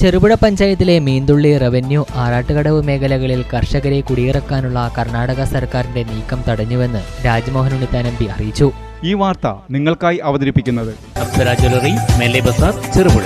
ചെറുപുഴ പഞ്ചായത്തിലെ മീന്തുള്ളി റവന്യൂ ആറാട്ടുകടവ് മേഖലകളിൽ കർഷകരെ കുടിയിറക്കാനുള്ള കർണാടക സർക്കാരിന്റെ നീക്കം തടഞ്ഞുവെന്ന് രാജ്മോഹൻ ഉണ്ണിത്താൻ എം പി അറിയിച്ചു. ഈ വാർത്ത നിങ്ങൾക്കായി അവതരിപ്പിക്കുന്നത് ചെറുപുഴ.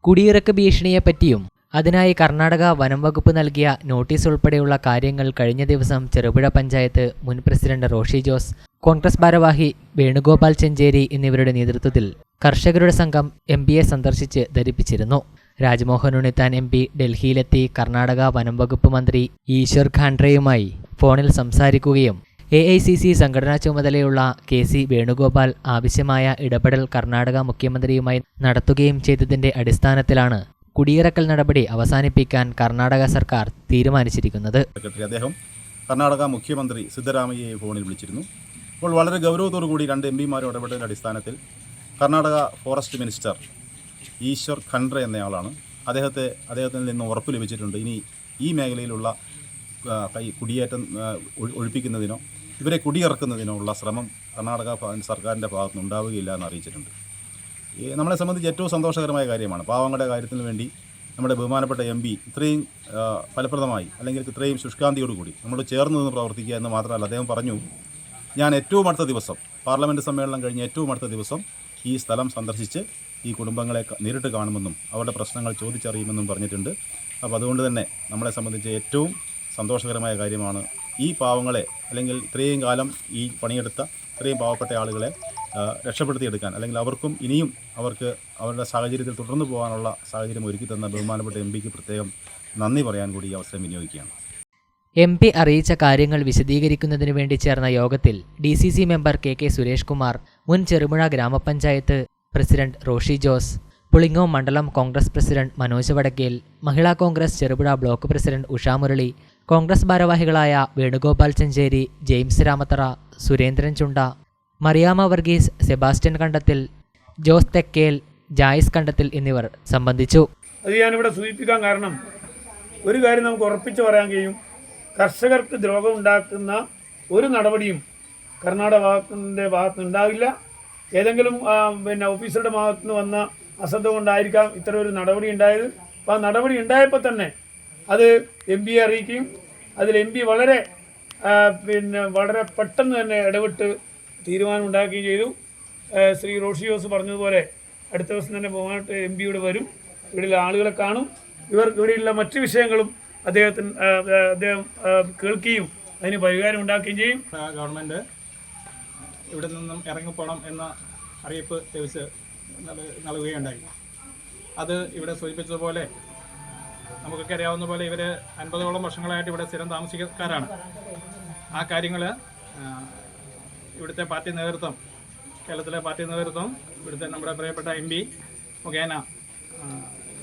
കുടിയിറക്ക ഭീഷണിയെപ്പറ്റിയും അതിനായി കർണാടക വനം വകുപ്പ് നൽകിയ നോട്ടീസ് ഉൾപ്പെടെയുള്ള കാര്യങ്ങൾ കഴിഞ്ഞ ദിവസം ചെറുപുഴ പഞ്ചായത്ത് മുൻ പ്രസിഡന്റ് റോഷി ജോസ് കോൺഗ്രസ് ഭാരവാഹി വേണുഗോപാൽ ചെഞ്ചേരി എന്നിവരുടെ നേതൃത്വത്തിൽ കർഷകരുടെ സംഘം എം സന്ദർശിച്ച് ധരിപ്പിച്ചിരുന്നു. രാജ്മോഹൻ ഉണ്ണിത്താൻ എം പി ഡൽഹിയിലെത്തി കർണാടക വനം വകുപ്പ് മന്ത്രി ഈശ്വർ ഖാൻഡ്രയുമായി ഫോണിൽ സംസാരിക്കുകയും എ ഐ സി സി സംഘടനാ ചുമതലയുള്ള കെ സി വേണുഗോപാൽ ആവശ്യമായ ഇടപെടൽ കർണാടക മുഖ്യമന്ത്രിയുമായി നടത്തുകയും ചെയ്തതിന്റെ അടിസ്ഥാനത്തിലാണ് കുടിയിറക്കൽ നടപടി അവസാനിപ്പിക്കാൻ കർണാടക സർക്കാർ തീരുമാനിച്ചിരിക്കുന്നത്. അദ്ദേഹം. കർണാടക മുഖ്യമന്ത്രി സിദ്ധരാമയ്യയെ ഫോണിൽ വിളിച്ചിരുന്നു. അപ്പോൾ വളരെ ഗൗരവത്തോടു കൂടി രണ്ട് എം പിമാരും ഇടപെടലിന്റെ അടിസ്ഥാനത്തിൽ കർണാടക ഫോറസ്റ്റ് മിനിസ്റ്റർ ഈശ്വർ ഖൺഡ്ര എന്നയാളാണ്. അദ്ദേഹത്തെ അദ്ദേഹത്തിൽ നിന്ന് ഉറപ്പ് ലഭിച്ചിട്ടുണ്ട്. ഇനി ഈ മേഖലയിലുള്ള കുടിയേറ്റം ഒഴിപ്പിക്കുന്നതിനോ ഇവരെ കുടിയിറക്കുന്നതിനോ ഉള്ള ശ്രമം കർണാടക സർക്കാരിന്റെ ഭാഗത്തുനിന്ന് ഉണ്ടാവുകയില്ല എന്ന് അറിയിച്ചിട്ടുണ്ട്. നമ്മളെ സംബന്ധിച്ച് ഏറ്റവും സന്തോഷകരമായ കാര്യമാണ്. പാവങ്ങളുടെ കാര്യത്തിന് വേണ്ടി നമ്മുടെ ബഹുമാനപ്പെട്ട എം പി ഇത്രയും ഫലപ്രദമായി അല്ലെങ്കിൽ ഇത്രയും ശുഷ്കാന്തിയോടുകൂടി നമ്മൾ ചേർന്ന് നിന്ന് പ്രവർത്തിക്കുക എന്ന് മാത്രമല്ല അദ്ദേഹം പറഞ്ഞു. ഞാൻ ഏറ്റവും അടുത്ത ദിവസം പാർലമെന്റ് സമ്മേളനം കഴിഞ്ഞ് ഏറ്റവും അടുത്ത ദിവസം ഈ സ്ഥലം സന്ദർശിച്ച് ഈ കുടുംബങ്ങളെ നേരിട്ട് കാണുമെന്നും അവരുടെ പ്രശ്നങ്ങൾ ചോദിച്ചറിയുമെന്നും പറഞ്ഞിട്ടുണ്ട്. അപ്പോൾ അതുകൊണ്ട് തന്നെ നമ്മളെ സംബന്ധിച്ച് ഏറ്റവും സന്തോഷകരമായ കാര്യമാണ് ഈ പാവങ്ങളെ അല്ലെങ്കിൽ ഇത്രയും കാലം ഈ പണിയെടുത്ത ഇത്രയും പാവപ്പെട്ട ആളുകളെ രക്ഷപ്പെടുത്തിയെടുക്കാൻ അല്ലെങ്കിൽ അവർക്കും ഇനിയും അവർക്ക് അവരുടെ സാഹചര്യത്തിൽ തുടർന്നു പോകാനുള്ള സാഹചര്യം ഒരുക്കി തന്ന ബഹുമാനപ്പെട്ട എം പിക്ക് പ്രത്യേകം നന്ദി പറയാൻ കൂടി ഈ അവസരം വിനിയോഗിക്കുകയാണ്. എം പി അറിയിച്ച കാര്യങ്ങൾ വിശദീകരിക്കുന്നതിന് വേണ്ടി ചേർന്ന യോഗത്തിൽ D C C member K K Suresh Kumar മുൻ ചെറുപുഴ ഗ്രാമപഞ്ചായത്ത് പ്രസിഡന്റ് റോഷി ജോസ് പുളിങ്ങോ മണ്ഡലം Congress president Manoj Vadakkel Mahila Congress Cherupuzha block president Usha Murali Congress ഭാരവാഹികളായ വേണുഗോപാൽ ചെഞ്ചേരി ജെയിംസ് രാമത്തറ സുരേന്ദ്രൻ ചുണ്ട മറിയാമ വർഗീസ് സെബാസ്റ്റ്യൻ കണ്ടത്തിൽ ജോസ് തെക്കേൽ ജായിസ് കണ്ടത്തിൽ എന്നിവർ സംബന്ധിച്ചു. അത് ഞാനിവിടെ സൂചിപ്പിക്കാൻ കാരണം ഒരു കാര്യം നമുക്ക് ഉറപ്പിച്ച് പറയാൻ കഴിയും. കർഷകർക്ക് ദ്രോഹമുണ്ടാക്കുന്ന ഒരു നടപടിയും കർണാടക ഭാഗത്തിന്റെ ഭാഗത്തുനിന്ന് ഉണ്ടാവില്ല ഏതെങ്കിലും പിന്നെ ഓഫീസറുടെ ഭാഗത്തുനിന്ന് വന്ന അശ്രദ്ധ കൊണ്ടായിരിക്കാം ഇത്ര ഒരു നടപടി ഉണ്ടായത്. അപ്പോൾ ആ നടപടി ഉണ്ടായപ്പോൾ തന്നെ അത് എം പിയെ അറിയിക്കുകയും അതിൽ എം പി വളരെ പിന്നെ വളരെ പെട്ടെന്ന് തന്നെ ഇടപെട്ട് തീരുമാനം ഉണ്ടാക്കുകയും ചെയ്തു ശ്രീ റോഷി ജോസ് പറഞ്ഞതുപോലെ അടുത്ത ദിവസം തന്നെ ബഹുമാനട്ട് എം പി ഇവിടെ വരും. ഇവിടെയുള്ള ആളുകളെ കാണും. ഇവർ ഇവിടെയുള്ള മറ്റു വിഷയങ്ങളും അദ്ദേഹത്തിന് അദ്ദേഹം കേൾക്കുകയും അതിന് പരിഹാരം ഉണ്ടാക്കുകയും ചെയ്യും. ഗവൺമെന്റ് ഇവിടെ നിന്നും ഇറങ്ങിപ്പോണം എന്ന അറിയിപ്പ് ലഭിച്ച് നൽ- നൽകുകയുണ്ടായി. അത് ഇവിടെ സൂചിപ്പിച്ചതുപോലെ നമുക്കൊക്കെ അറിയാവുന്ന പോലെ ഇവർ അൻപതോളം വർഷങ്ങളായിട്ട് ഇവിടെ സ്ഥിരം താമസിക്കാരാണ് ആ കാര്യങ്ങൾ ഇവിടുത്തെ പാർട്ടി നേതൃത്വം കേരളത്തിലെ പാർട്ടി നേതൃത്വം ഇവിടുത്തെ നമ്മുടെ പ്രിയപ്പെട്ട എം പി മുഖേന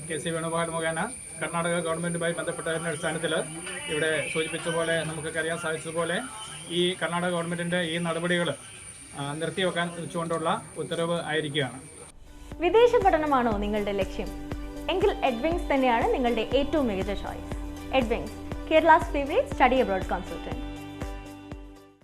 കെ സി വേണുഗോപാൽ മുഖേന കർണാടക ഗവൺമെന്റുമായി ബന്ധപ്പെട്ടതിന്റെ അടിസ്ഥാനത്തിൽ ഇവിടെ സൂചിപ്പിച്ച പോലെ നമുക്കൊക്കെ അറിയാൻ സാധിച്ചതുപോലെ ഈ കർണാടക ഗവൺമെന്റിന്റെ ഈ നടപടികൾ നിർത്തിവെക്കാൻ വെച്ചുകൊണ്ടുള്ള ഉത്തരവ് ആയിരിക്കുകയാണ്. വിദേശ പഠനമാണോ നിങ്ങളുടെ ലക്ഷ്യം? എങ്കിൽ എഡ്വിങ്സ് തന്നെയാണ് നിങ്ങളുടെ ഏറ്റവും മികച്ച choice Edwings Kerala's favourite study abroad consultant